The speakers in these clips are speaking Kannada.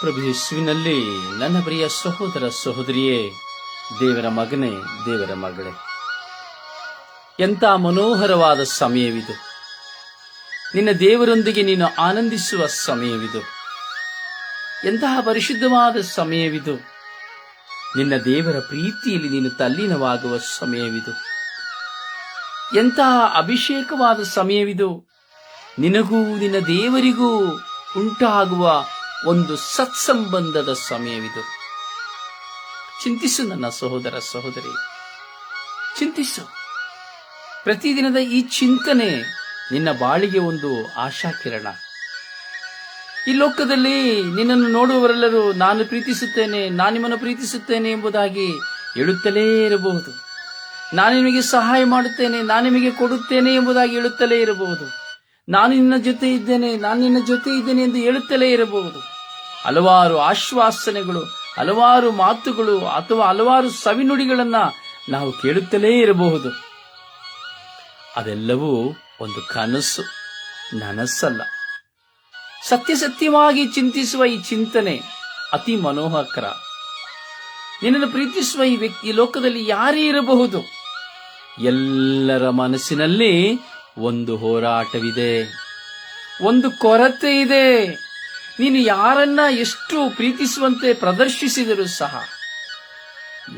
ಪ್ರಭು ಯೇಸುವಿನಲ್ಲಿ ನನ್ನ ಪ್ರಿಯ ಸಹೋದರ ಸಹೋದರಿಯೇ, ದೇವರ ಮಗನೇ, ದೇವರ ಮಗಳೇ. ಎಂಥ ಮನೋಹರವಾದ ಸಮಯವಿದು. ನಿನ್ನ ದೇವರೊಂದಿಗೆ ನೀನು ಆನಂದಿಸುವ ಸಮಯವಿದು. ಎಂತಹ ಪರಿಶುದ್ಧವಾದ ಸಮಯವಿದು. ನಿನ್ನ ದೇವರ ಪ್ರೀತಿಯಲ್ಲಿ ನೀನು ತಲ್ಲೀನವಾಗುವ ಸಮಯವಿದು. ಎಂತಹ ಅಭಿಷೇಕವಾದ ಸಮಯವಿದು. ನಿನಗೂ ನಿನ್ನ ದೇವರಿಗೂ ಉಂಟಾಗುವ ಒಂದು ಸತ್ಸಂಬಂಧದ ಸಮಯವಿದು. ಚಿಂತಿಸು ನನ್ನ ಸಹೋದರ ಸಹೋದರಿ. ಚಿಂತಿಸು. ಪ್ರತಿದಿನದ ಈ ಚಿಂತನೆ ನಿನ್ನ ಬಾಳಿಗೆ ಒಂದು ಆಶಾ ಕಿರಣ ಈ ಲೋಕದಲ್ಲಿ ನಿನ್ನನ್ನು ನೋಡುವವರೆಲ್ಲರೂ ನಾನು ಪ್ರೀತಿಸುತ್ತೇನೆ, ನಾನು ನಿಮ್ಮನ್ನು ಪ್ರೀತಿಸುತ್ತೇನೆ ಎಂಬುದಾಗಿ ಹೇಳುತ್ತಲೇ ಇರಬಹುದು. ನಾನು ನಿಮಗೆ ಸಹಾಯ ಮಾಡುತ್ತೇನೆ, ನಾನು ನಿಮಗೆ ಕೊಡುತ್ತೇನೆ ಎಂಬುದಾಗಿ ಹೇಳುತ್ತಲೇ ಇರಬಹುದು. ನಾನು ನಿನ್ನ ಜೊತೆ ಇದ್ದೇನೆ, ನಾನು ನಿನ್ನ ಜೊತೆ ಇದ್ದೇನೆ ಎಂದು ಹೇಳುತ್ತಲೇ ಇರಬಹುದು. ಹಲವಾರು ಆಶ್ವಾಸನೆಗಳು, ಹಲವಾರು ಮಾತುಗಳು ಅಥವಾ ಹಲವಾರು ಸವಿನುಡಿಗಳನ್ನ ನಾವು ಕೇಳುತ್ತಲೇ ಇರಬಹುದು. ಅದೆಲ್ಲವೂ ಒಂದು ಕನಸು, ನನಸಲ್ಲ. ಸತ್ಯ ಸತ್ಯವಾಗಿ ಚಿಂತಿಸುವ ಈ ಚಿಂತನೆ ಅತಿ ಮನೋಹಕರ ನಿನ್ನನ್ನು ಪ್ರೀತಿಸುವ ಈ ವ್ಯಕ್ತಿ ಲೋಕದಲ್ಲಿ ಯಾರೇ ಇರಬಹುದು. ಎಲ್ಲರ ಮನಸ್ಸಿನಲ್ಲಿ ಒಂದು ಹೋರಾಟವಿದೆ, ಒಂದು ಕೊರತೆ ಇದೆ. ನೀನು ಯಾರನ್ನ ಎಷ್ಟು ಪ್ರೀತಿಸುವಂತೆ ಪ್ರದರ್ಶಿಸಿದರೂ ಸಹ,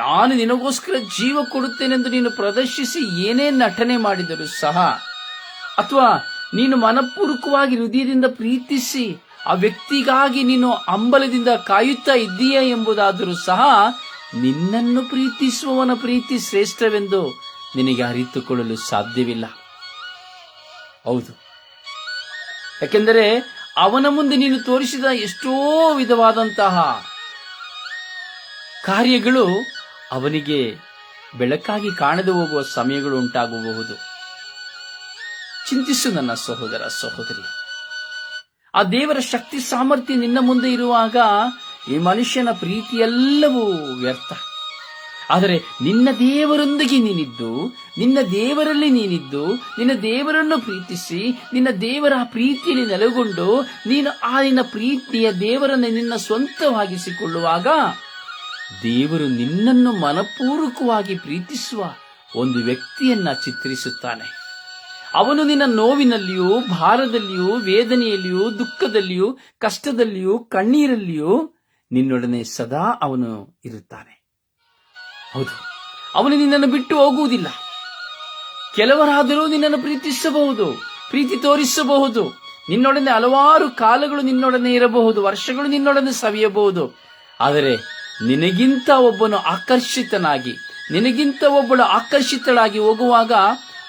ನಾನು ನಿನಗೋಸ್ಕರ ಜೀವ ಕೊಡುತ್ತೇನೆಂದು ನೀನು ಪ್ರದರ್ಶಿಸಿ ಏನೇ ನಟನೆ ಮಾಡಿದರೂ ಸಹ, ಅಥವಾ ನೀನು ಮನಪೂರ್ವಕವಾಗಿ ಹೃದಯದಿಂದ ಪ್ರೀತಿಸಿ ಆ ವ್ಯಕ್ತಿಗಾಗಿ ನೀನು ಅಂಬಲದಿಂದ ಕಾಯುತ್ತಾ ಇದ್ದೀಯಾ ಎಂಬುದಾದರೂ ಸಹ, ನಿನ್ನನ್ನು ಪ್ರೀತಿಸುವವನ ಪ್ರೀತಿ ಶ್ರೇಷ್ಠವೆಂದು ನಿನಗೆ ಅರಿತುಕೊಳ್ಳಲು ಸಾಧ್ಯವಿಲ್ಲ. ಹೌದು. ಯಾಕೆಂದರೆ ಅವನ ಮುಂದೆ ನೀನು ತೋರಿಸಿದ ಎಷ್ಟೋ ವಿಧವಾದಂತಹ ಕಾರ್ಯಗಳು ಅವನಿಗೆ ಬೆಳಕಾಗಿ ಕಾಣದೆ ಹೋಗುವ ಸಮಯಗಳು ಉಂಟಾಗಬಹುದು. ಚಿಂತಿಸು ನನ್ನ ಸಹೋದರ ಸಹೋದರಿ. ಆ ದೇವರ ಶಕ್ತಿ ಸಾಮರ್ಥ್ಯ ನಿನ್ನ ಮುಂದೆ ಇರುವಾಗ ಈ ಮನುಷ್ಯನ ಪ್ರೀತಿಯೆಲ್ಲವೂ ವ್ಯರ್ಥ. ಆದರೆ ನಿನ್ನ ದೇವರೊಂದಿಗೆ ನೀನಿದ್ದು ನಿನ್ನ ದೇವರಲ್ಲಿ ನೀನಿದ್ದು, ನಿನ್ನ ದೇವರನ್ನು ಪ್ರೀತಿಸಿ, ನಿನ್ನ ದೇವರ ಪ್ರೀತಿಯಲ್ಲಿ ನೆಲೆಗೊಂಡು, ನೀನು ಆ ನಿನ್ನ ಪ್ರೀತಿಯ ದೇವರನ್ನು ನಿನ್ನ ಸ್ವಂತವಾಗಿಸಿಕೊಳ್ಳುವಾಗ ದೇವರು ನಿನ್ನನ್ನು ಮನಪೂರ್ವಕವಾಗಿ ಪ್ರೀತಿಸುವ ಒಂದು ವ್ಯಕ್ತಿಯನ್ನ ಚಿತ್ರಿಸುತ್ತಾನೆ. ಅವನು ನಿನ್ನ ನೋವಿನಲ್ಲಿಯೂ, ಭಾರದಲ್ಲಿಯೂ, ವೇದನೆಯಲ್ಲಿಯೂ, ದುಃಖದಲ್ಲಿಯೂ, ಕಷ್ಟದಲ್ಲಿಯೂ, ಕಣ್ಣೀರಲ್ಲಿಯೂ ನಿನ್ನೊಡನೆ ಸದಾ ಅವನು ಇರುತ್ತಾನೆ. ಹೌದು, ಅವನು ನಿನ್ನನ್ನು ಬಿಟ್ಟು ಹೋಗುವುದಿಲ್ಲ. ಕೆಲವರಾದರೂ ನಿನ್ನನ್ನು ಪ್ರೀತಿಸಬಹುದು, ಪ್ರೀತಿ ತೋರಿಸಬಹುದು. ನಿನ್ನೊಡನೆ ಹಲವಾರು ಕಾಲಗಳು ನಿನ್ನೊಡನೆ ಇರಬಹುದು, ವರ್ಷಗಳು ನಿನ್ನೊಡನೆ ಸವಿಯಬಹುದು. ಆದರೆ ನಿನಗಿಂತ ಒಬ್ಬನು ಆಕರ್ಷಿತನಾಗಿ, ನಿನಗಿಂತ ಒಬ್ಬಳು ಆಕರ್ಷಿತಳಾಗಿ ಹೋಗುವಾಗ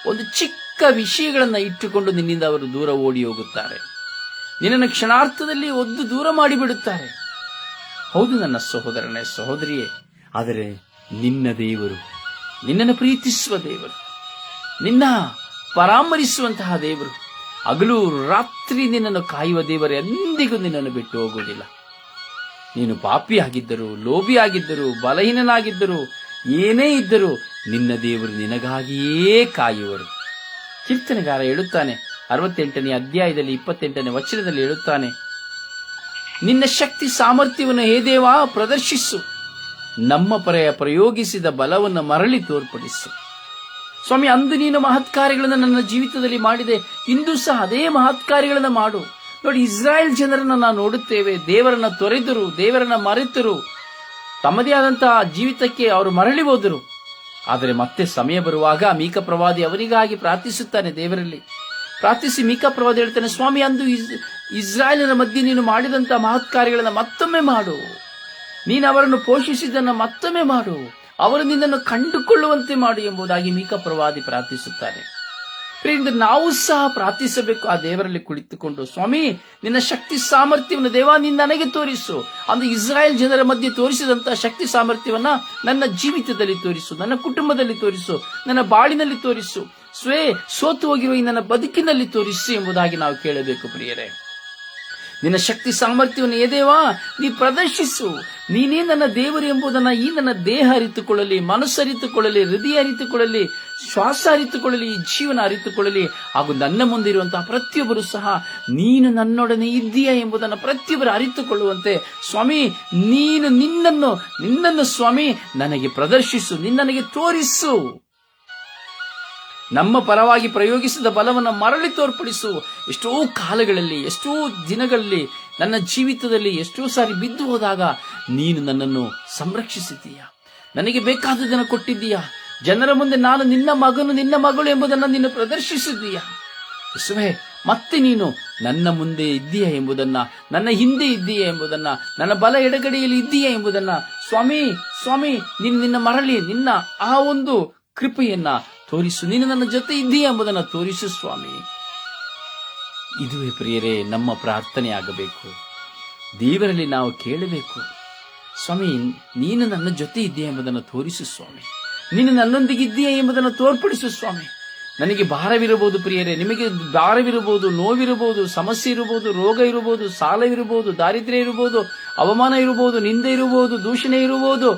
ಒಂದು ಚಿಕ್ಕ ವಿಷಯಗಳನ್ನು ಇಟ್ಟುಕೊಂಡು ನಿನ್ನಿಂದ ಅವರು ದೂರ ಓಡಿ ಹೋಗುತ್ತಾರೆ. ನಿನ್ನನ್ನು ಕ್ಷಣಾರ್ಥದಲ್ಲಿ ಒದ್ದು ದೂರ ಮಾಡಿಬಿಡುತ್ತಾರೆ. ಹೌದು ನನ್ನ ಸಹೋದರನೇ, ಸಹೋದರಿಯೇ, ಆದರೆ ನಿನ್ನ ದೇವರು ನಿನ್ನನ್ನು ಪ್ರೀತಿಸುವ ದೇವರು. ನಿನ್ನ ಪರಾಮರಿಸುವಂತಹ ದೇವರು. ಹಗಲು ರಾತ್ರಿ ನಿನ್ನನ್ನು ಕಾಯುವ ದೇವರು ಎಂದಿಗೂ ನಿನ್ನನ್ನು ಬಿಟ್ಟು ಹೋಗುವುದಿಲ್ಲ. ನೀನು ಪಾಪಿಯಾಗಿದ್ದರು, ಲೋಭಿಯಾಗಿದ್ದರು, ಬಲಹೀನನಾಗಿದ್ದರು, ಏನೇ ಇದ್ದರೂ ನಿನ್ನ ದೇವರು ನಿನಗಾಗಿಯೇ ಕಾಯುವರು. ಕೀರ್ತನೆಗಾರ ಹೇಳುತ್ತಾನೆ, ಅರವತ್ತೆಂಟನೇ ಅಧ್ಯಾಯದಲ್ಲಿ ಇಪ್ಪತ್ತೆಂಟನೇ ವಚನದಲ್ಲಿ ಹೇಳುತ್ತಾನೆ, ನಿನ್ನ ಶಕ್ತಿ ಸಾಮರ್ಥ್ಯವನ್ನು ಹೇ ದೇವಾ ಪ್ರದರ್ಶಿಸು. ನಮ್ಮ ಪರೆಯ ಪ್ರಯೋಗಿಸಿದ ಬಲವನ್ನು ಮರಳಿ ತೋರ್ಪಡಿಸು. ಸ್ವಾಮಿ, ಅಂದು ನೀನು ಮಹತ್ಕಾರ್ಯಗಳನ್ನು ನನ್ನ ಜೀವಿತದಲ್ಲಿ ಮಾಡಿದೆ, ಇಂದು ಸಹ ಅದೇ ಮಹತ್ಕಾರ್ಯಗಳನ್ನು ಮಾಡು. ನೋಡಿ, ಇಸ್ರಾಯೇಲ್ ಜನರನ್ನು ನಾವು ನೋಡುತ್ತೇವೆ, ದೇವರನ್ನ ತೊರೆದರು, ದೇವರನ್ನ ಮರೆತರು. ತಮ್ಮದೇ ಆದಂತಹ ಜೀವಿತಕ್ಕೆ ಅವರು ಮರಳಿ ಹೋದರು. ಆದರೆ ಮತ್ತೆ ಸಮಯ ಬರುವಾಗ ಮೀಕ ಪ್ರವಾದಿ ಅವರಿಗಾಗಿ ಪ್ರಾರ್ಥಿಸುತ್ತಾನೆ ದೇವರಲ್ಲಿ. ಪ್ರಾರ್ಥಿಸಿ ಮೀಕ ಪ್ರವಾದಿ ಹೇಳ್ತಾನೆ, ಸ್ವಾಮಿ, ಅಂದು ಇಸ್ರಾಯೇಲಿನ ಮಧ್ಯೆ ನೀನು ಮಾಡಿದಂತಹ ಮಹತ್ಕಾರ್ಯಗಳನ್ನು ಮತ್ತೊಮ್ಮೆ ಮಾಡು. ನೀನು ಅವರನ್ನು ಪೋಷಿಸಿದ್ದನ್ನು ಮತ್ತೊಮ್ಮೆ ಮಾಡು. ಅವರು ನಿನ್ನನ್ನು ಕಂಡುಕೊಳ್ಳುವಂತೆ ಮಾಡು ಎಂಬುದಾಗಿ ಮೀಕ ಪ್ರವಾದಿ ಪ್ರಾರ್ಥಿಸುತ್ತಾರೆ. ಪ್ರಿಯಿಂದ ನಾವು ಸಹ ಪ್ರಾರ್ಥಿಸಬೇಕು. ಆ ದೇವರಲ್ಲಿ ಕುಳಿತುಕೊಂಡು, ಸ್ವಾಮಿ, ನಿನ್ನ ಶಕ್ತಿ ಸಾಮರ್ಥ್ಯವನ್ನು ದೇವ ನೀನು ನನಗೆ ತೋರಿಸು. ಅಂದ್ರೆ ಇಸ್ರಾಯೇಲ್ ಜನರ ಮಧ್ಯೆ ತೋರಿಸಿದಂತಹ ಶಕ್ತಿ ಸಾಮರ್ಥ್ಯವನ್ನ ನನ್ನ ಜೀವಿತದಲ್ಲಿ ತೋರಿಸು, ನನ್ನ ಕುಟುಂಬದಲ್ಲಿ ತೋರಿಸು, ನನ್ನ ಬಾಳಿನಲ್ಲಿ ತೋರಿಸು, ಸ್ವೇ, ಸೋತು ಹೋಗಿರುವ ನನ್ನ ಬದುಕಿನಲ್ಲಿ ತೋರಿಸು ಎಂಬುದಾಗಿ ನಾವು ಕೇಳಬೇಕು ಪ್ರಿಯರೇ. ನಿನ್ನ ಶಕ್ತಿ ಸಾಮರ್ಥ್ಯವನ್ನು ಎದೇವಾ ನೀ ಪ್ರದರ್ಶಿಸು. ನೀನೇ ನನ್ನ ದೇವರು ಎಂಬುದನ್ನು ಈ ನನ್ನ ದೇಹ ಅರಿತುಕೊಳ್ಳಲಿ, ಮನಸ್ಸು ಅರಿತುಕೊಳ್ಳಲಿ, ಹೃದಯ ಅರಿತುಕೊಳ್ಳಲಿ, ಶ್ವಾಸ ಅರಿತುಕೊಳ್ಳಲಿ, ಈ ಜೀವನ ಅರಿತುಕೊಳ್ಳಲಿ. ಹಾಗೂ ನನ್ನ ಮುಂದೆ ಇರುವಂತಹ ಪ್ರತಿಯೊಬ್ಬರು ಸಹ ನೀನು ನನ್ನೊಡನೆ ಇದ್ದೀಯಾ ಎಂಬುದನ್ನು ಪ್ರತಿಯೊಬ್ಬರು ಅರಿತುಕೊಳ್ಳುವಂತೆ ಸ್ವಾಮಿ, ನೀನು ನಿನ್ನನ್ನು ನಿನ್ನನ್ನು ಸ್ವಾಮಿ, ನನಗೆ ಪ್ರದರ್ಶಿಸು, ನಿನ್ನನಿಗೆ ತೋರಿಸು. ನಮ್ಮ ಪರವಾಗಿ ಪ್ರಯೋಗಿಸಿದ ಬಲವನ್ನು ಮರಳಿ ತೋರ್ಪಡಿಸು. ಎಷ್ಟೋ ಕಾಲಗಳಲ್ಲಿ, ಎಷ್ಟೋ ದಿನಗಳಲ್ಲಿ, ನನ್ನ ಜೀವಿತದಲ್ಲಿ ಎಷ್ಟೋ ಸಾರಿ ಬಿದ್ದು ಹೋದಾಗ ನೀನು ನನ್ನನ್ನು ಸಂರಕ್ಷಿಸಿದ್ದೀಯಾ? ನನಗೆ ಬೇಕಾದದನ್ನು ಕೊಟ್ಟಿದ್ದೀಯಾ? ಜನರ ಮುಂದೆ ನಾನು ನಿನ್ನ ಮಗನು, ನಿನ್ನ ಮಗಳು ಎಂಬುದನ್ನು ನೀನು ಪ್ರದರ್ಶಿಸಿದ್ದೀಯಾ? ಯೇಸುವೆ, ಮತ್ತೆ ನೀನು ನನ್ನ ಮುಂದೆ ಇದ್ದೀಯ ಎಂಬುದನ್ನ, ನನ್ನ ಹಿಂದೆ ಇದ್ದೀಯ ಎಂಬುದನ್ನ, ನನ್ನ ಬಲ ಎಡಗಡೆಯಲ್ಲಿ ಇದ್ದೀಯ ಎಂಬುದನ್ನ, ಸ್ವಾಮಿ ಸ್ವಾಮಿ ನಿನ್ನ ನಿನ್ನ ಮರಳಿ, ನಿನ್ನ ಆ ಒಂದು ಕೃಪೆಯನ್ನ ತೋರಿಸು. ನೀನು ನನ್ನ ಜೊತೆ ಇದ್ದೀಯ ಎಂಬುದನ್ನು ತೋರಿಸು, ಸ್ವಾಮಿ. ಇದುವೇ ಪ್ರಿಯರೇ, ನಮ್ಮ ಪ್ರಾರ್ಥನೆ ಆಗಬೇಕು. ದೇವರಲ್ಲಿ ನಾವು ಕೇಳಬೇಕು. ಸ್ವಾಮಿ, ನೀನು ನನ್ನ ಜೊತೆ ಇದ್ದೀಯ ಎಂಬುದನ್ನು ತೋರಿಸು, ಸ್ವಾಮಿ. ನೀನು ನನ್ನೊಂದಿಗೆ ಇದ್ದೀಯ ಎಂಬುದನ್ನು ತೋರ್ಪಡಿಸು, ಸ್ವಾಮಿ. ನನಗೆ ಭಾರವಿರಬಹುದು ಪ್ರಿಯರೇ, ನಿಮಗೆ ಭಾರವಿರಬಹುದು ನೋವಿರಬಹುದು, ಸಮಸ್ಯೆ ಇರಬಹುದು, ರೋಗ ಇರಬಹುದು ಸಾಲವಿರಬಹುದು ದಾರಿದ್ರ್ಯ ಇರಬಹುದು, ಅವಮಾನ ಇರಬಹುದು, ನಿಂದೆ ಇರಬಹುದು, ದೂಷಣೆ ಇರಬಹುದು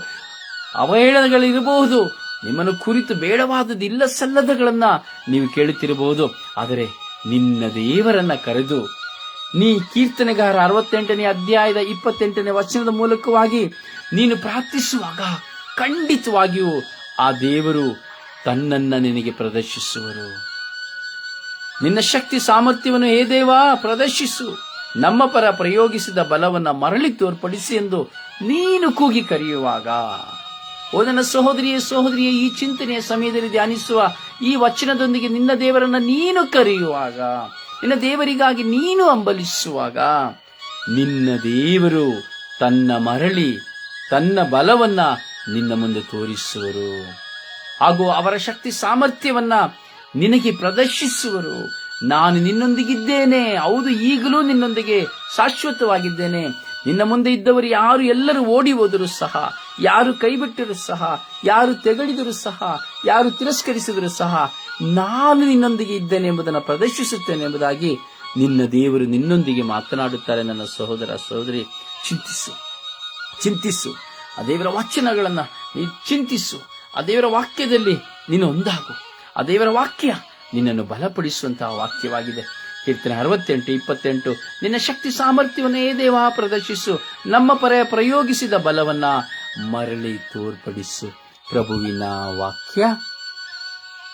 ಅವಹೇಳನಗಳಿರಬಹುದು ನಿಮ್ಮನ್ನು ಕುರಿತು ಬೇಡವಾದದ್ದು ಇಲ್ಲ ಸಲ್ಲದಗಳನ್ನ ನೀವು ಕೇಳುತ್ತಿರಬಹುದು. ಆದರೆ ನಿನ್ನ ದೇವರನ್ನ ಕರೆದು ನೀ ಕೀರ್ತನೆಗಾರ ಅರವತ್ತೆಂಟನೇ ಅಧ್ಯಾಯದ ಇಪ್ಪತ್ತೆಂಟನೇ ವಚನದ ಮೂಲಕವಾಗಿ ನೀನು ಪ್ರಾರ್ಥಿಸುವಾಗ ಖಂಡಿತವಾಗಿಯೂ ಆ ದೇವರು ತನ್ನನ್ನ ನಿನಗೆ ಪ್ರದರ್ಶಿಸುವರು. ನಿನ್ನ ಶಕ್ತಿ ಸಾಮರ್ಥ್ಯವನ್ನು ಹೇ ದೇವಾ ಪ್ರದರ್ಶಿಸು. ನಮ್ಮ ಪರ ಪ್ರಯೋಗಿಸಿದ ಬಲವನ್ನ ಮರಳಿ ತೋರ್ಪಡಿಸಿ ಎಂದು ನೀನು ಕೂಗಿ ಕರೆಯುವಾಗ. ಓ ನನ್ನ ಸಹೋದರಿಯ ಸಹೋದರಿಯ, ಈ ಚಿಂತನೆಯ ಸಮಯದಲ್ಲಿ ಧ್ಯಾನಿಸುವ ಈ ವಚನದೊಂದಿಗೆ ನಿನ್ನ ದೇವರನ್ನ ನೀನು ಕರೆಯುವಾಗ, ನಿನ್ನ ದೇವರಿಗಾಗಿ ನೀನು ಅಂಬಲಿಸುವಾಗ ನಿನ್ನ ದೇವರು ತನ್ನ ಮರಳಿ, ತನ್ನ ಬಲವನ್ನ ನಿನ್ನ ಮುಂದೆ ತೋರಿಸುವರು. ಹಾಗೂ ಅವರ ಶಕ್ತಿ ಸಾಮರ್ಥ್ಯವನ್ನ ನಿನಗೆ ಪ್ರದರ್ಶಿಸುವರು. ನಾನು ನಿನ್ನೊಂದಿಗಿದ್ದೇನೆ, ಹೌದು, ಈಗಲೂ ನಿನ್ನೊಂದಿಗೆ ಶಾಶ್ವತವಾಗಿದ್ದೇನೆ. ನಿನ್ನ ಮುಂದೆ ಇದ್ದವರು ಯಾರು ಎಲ್ಲರೂ ಓಡಿ ಹೋದರೂ ಸಹ ಯಾರು ಕೈಬಿಟ್ಟರೂ ಸಹ, ಯಾರು ತೆಗಳಿದರೂ ಸಹ, ಯಾರು ತಿರಸ್ಕರಿಸಿದರೂ ಸಹ, ನಾನು ನಿನ್ನೊಂದಿಗೆ ಇದ್ದೇನೆ ಎಂಬುದನ್ನು ಪ್ರದರ್ಶಿಸುತ್ತೇನೆ ಎಂಬುದಾಗಿ ನಿನ್ನ ದೇವರು ನಿನ್ನೊಂದಿಗೆ ಮಾತನಾಡುತ್ತಾರೆ. ನನ್ನ ಸಹೋದರ ಸಹೋದರಿ, ಚಿಂತಿಸು ಚಿಂತಿಸು. ಆ ದೇವರ ವಾಚನಗಳನ್ನು ನೀ ಚಿಂತಿಸು. ಆ ದೇವರ ವಾಕ್ಯದಲ್ಲಿ ನೀನು ಒಂದಾಗು. ಆ ದೇವರ ವಾಕ್ಯ ನಿನ್ನನ್ನು ಬಲಪಡಿಸುವಂತಹ ವಾಕ್ಯವಾಗಿದೆ. ಕೀರ್ತನೆ ಅರವತ್ತೆಂಟು, ಇಪ್ಪತ್ತೆಂಟು. ನಿನ್ನ ಶಕ್ತಿ ಸಾಮರ್ಥ್ಯವನ್ನೇ ದೇವ ಪ್ರದರ್ಶಿಸು. ನಮ್ಮ ಪರ ಪ್ರಯೋಗಿಸಿದ ಬಲವನ್ನ ಮರಳಿ ತೋರ್ಪಡಿಸು. ಪ್ರಭುವಿನ ವಾಕ್ಯ?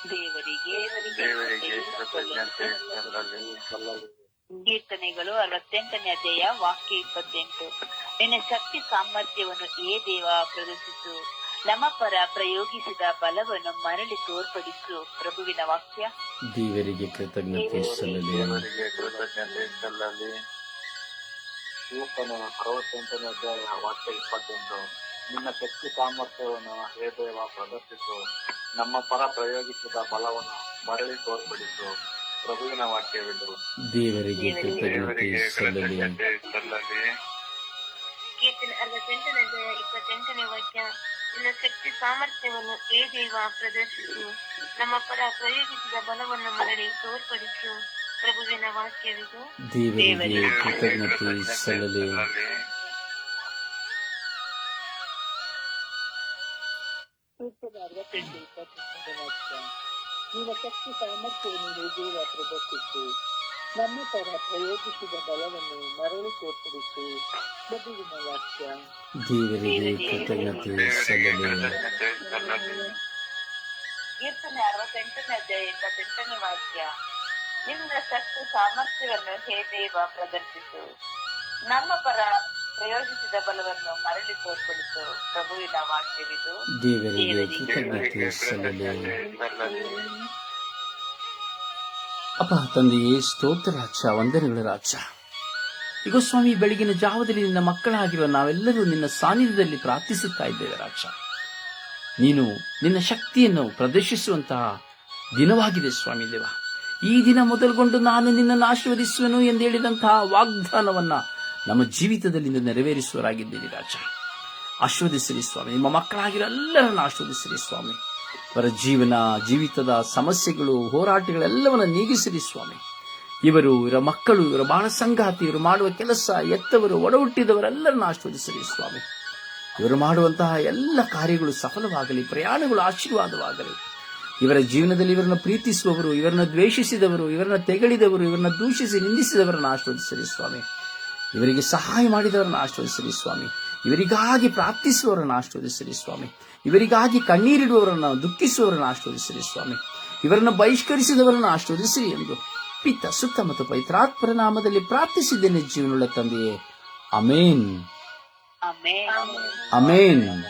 ದೇವರಿಗೆ ದೇವರಿಗೆ ಕೃತಜ್ಞತೆ ಸಲ್ಲಲಿ ಸಲ್ಲಲಿ ಕೀರ್ತನೆಗಳು ಅರವತ್ತೆಂಟನೇ ಅಧ್ಯಾಯ ವಾಕ್ಯ ಇಪ್ಪತ್ತೆಂಟು. ನಿನ್ನ ಶಕ್ತಿ ಸಾಮರ್ಥ್ಯವನ್ನು ಏ ದೇವ ಪ್ರದರ್ಶಿಸು. ನಮ್ಮ ಪರ ಪ್ರಯೋಗಿಸಿದ ಬಲವನ್ನು ಮರಳಿ ತೋರ್ಪಡಿಸು. ಪ್ರಭುವಿನ ವಾಕ್ಯ? ದೇವರಿಗೆ ಕೃತಜ್ಞತೆ ಸಲ್ಲಲಿ ದೇವರಿಗೆ ಕೃತಜ್ಞತೆ ಸಲ್ಲಲಿ. ಕೀರ್ತನೆ ಅರವತ್ತೆಂಟನೇ ಅಧ್ಯಾಯ ವಾಕ್ಯ ಇಪ್ಪತ್ತೆಂಟು. ನಿನ್ನ ಶಕ್ತಿ ಸಾಮರ್ಥ್ಯವನ್ನು ಹೇ ದೇವ ಪ್ರದರ್ಶಿಸು. ನಮ್ಮ ಪರ ಪ್ರಯೋಗಿಸಿದ ಬಲವನ್ನು ಮರಳಿ ತೋರ್ಪಡಿಸು. ಪ್ರಭುವಿನ ವಾಕ್ಯವಿದು. ದೇವರಿಗೆ ಕೃತಜ್ಞತೆ ದೇವರಿಗೆ ಸಲ್ಲಲಿ ಕೃತಜ್ಞತೆ ಸಲ್ಲಲಿ. ಕೀರ್ತನೆ ಅರವತ್ತೆಂಟನೇ ಅಧ್ಯಾಯ ಇಪ್ಪತ್ತೆಂಟನೇ ವಾಕ್ಯ ನಿನ್ನ ಶಕ್ತಿ ಸಾಮರ್ಥ್ಯವನ್ನು ಏ ದೇವ ಪ್ರದರ್ಶಿಸು. ನಮ್ಮ ಪರ ಪ್ರಯೋಗಿಸಿದ ಬಲವನ್ನು ಮರಳಿ ತೋರ್ಪಡಿಸು. ಪ್ರಭುವಿನ ವಾಕ್ಯವಿದು. ದೇವರಿಗೆ ಕೃತಜ್ಞತೆ ಸಲ್ಲಲಿ. ನಿನ್ನ ಶಕ್ತಿ ಸಾಮರ್ಥ್ಯವನ್ನು ದೇವ ಪ್ರದರ್ಶಿಸು ನಮ್ಮ ಪರ ಪ್ರಯೋಗಿಸಿದ ಬಲವನ್ನು ಮರಳಿ ತೋರ್ಪಡಿಸು ಪ್ರಭುವಿನ ವಾಕ್ಯ ದೇವರಿಗೆ ಕೃತಜ್ಞತೆ ಸಲ್ಲಲಿ ಕೀರ್ತನೆ ಅರವತ್ತೆಂಟನೇ ಅಧ್ಯಾಯ ಇಪ್ಪತ್ತೆಂಟನೇ ವಾಕ್ಯ ನಿಮ್ಮ ಶಕ್ತಿ ಸಾಮರ್ಥ್ಯವನ್ನು ಹೇ ದೇವ ಪ್ರದರ್ಶಿಸು ನಮ್ಮ ಪರ ಪ್ರಯೋಗಿಸಿದ ಬಲವನ್ನು ಮರಳಿ ತೋರ್ಪಡಿಸು. ಪ್ರಭುವಿನ ವಾಕ್ಯವಿದು ದೇವರಿಗೆ ಕೃತಜ್ಞತೆ ದೇವರಿಗೆ ಸಲ್ಲಲಿ ಕೃತಜ್ಞತೆ ಅಪ್ಪ ತಂದೆಯೇ ಸ್ತೋತ್ರ ರಾಜ ವಂದನೆಗಳ ರಾಜ ಈಗ ಸ್ವಾಮಿ ಬೆಳಗಿನ ಜಾವದಲ್ಲಿ ನಿನ್ನ ಮಕ್ಕಳಾಗಿರುವ ನಾವೆಲ್ಲರೂ ನಿನ್ನ ಸಾನ್ನಿಧ್ಯದಲ್ಲಿ ಪ್ರಾರ್ಥಿಸುತ್ತಾ ಇದ್ದೇವೆ ರಾಜ ನೀನು ನಿನ್ನ ಶಕ್ತಿಯನ್ನು ಪ್ರದರ್ಶಿಸುವಂತಹ ದಿನವಾಗಿದೆ ಸ್ವಾಮಿ ದೇವ. ಈ ದಿನ ಮೊದಲುಗೊಂಡು ನಾನು ನಿನ್ನನ್ನು ಆಶೀರ್ವದಿಸುವೆನು ಎಂದು ಹೇಳಿದಂತಹ ವಾಗ್ದಾನವನ್ನ ನಮ್ಮ ಜೀವಿತದಲ್ಲಿ ನೆರವೇರಿಸುವರಾಗಿದ್ದೀರಿ ರಾಜ. ಆಶೀರ್ವದಿಸಿರಿ ಸ್ವಾಮಿ. ನಿಮ್ಮ ಮಕ್ಕಳಾಗಿರೋ ಎಲ್ಲರನ್ನು ಆಶೀರ್ವದಿಸಿರಿ ಸ್ವಾಮಿ. ಇವರ ಜೀವನ, ಜೀವಿತದ ಸಮಸ್ಯೆಗಳು, ಹೋರಾಟಗಳೆಲ್ಲವನ್ನು ನೀಗಿಸಿರಿ ಸ್ವಾಮಿ. ಇವರು, ಇವರ ಮಕ್ಕಳು, ಇವರ ಬಾಳ ಸಂಗಾತಿ ಇವರು ಮಾಡುವ ಕೆಲಸ, ಎತ್ತವರು ಒಡ ಹುಟ್ಟಿದವರೆಲ್ಲರನ್ನು ಆಶೀರ್ವದಿಸಿರಿ ಸ್ವಾಮಿ. ಇವರು ಮಾಡುವಂತಹ ಎಲ್ಲ ಕಾರ್ಯಗಳು ಸಫಲವಾಗಲಿ, ಪ್ರಯಾಣಗಳು ಆಶೀರ್ವಾದವಾಗಲಿ. ಇವರ ಜೀವನದಲ್ಲಿ ಇವರನ್ನು ಪ್ರೀತಿಸುವವರು, ಇವರನ್ನು ದ್ವೇಷಿಸಿದವರು, ಇವರನ್ನು ತೆಗಳಿದವರು, ಇವರನ್ನು ದೂಷಿಸಿ ನಿಂದಿಸಿದವರನ್ನು ಆಶ್ವದಿಸಿರಿ ಸ್ವಾಮಿ. ಇವರಿಗೆ ಸಹಾಯ ಮಾಡಿದವರನ್ನು ಆಶ್ರಯಿಸಿರಿ ಸ್ವಾಮಿ. ಇವರಿಗಾಗಿ ಪ್ರಾರ್ಥಿಸುವವರನ್ನು ಆಶ್ರವದಿಸಲಿ ಸ್ವಾಮಿ. ಇವರಿಗಾಗಿ ಕಣ್ಣೀರಿಡುವವರನ್ನು ದುಃಖಿಸುವವರನ್ನು ಆಶ್ರವದಿಸಲಿ ಸ್ವಾಮಿ. ಇವರನ್ನು ಬಹಿಷ್ಕರಿಸಿದವರನ್ನು ಆಶ್ರವದಿಸಿರಿ ಎಂದು ಪಿತ್ತ ಸುತ್ತ ಮತ್ತು ಪವಿತ್ರಾತ್ಮರ ನಾಮದಲ್ಲಿ ಪ್ರಾರ್ಥಿಸಿದ್ದೇನೆ ಜೀವನವುಳ್ಳ ತಂದೆಯೇ. ಅಮೇನ್. ಅಮೇನ್. ಅಮೇನ್.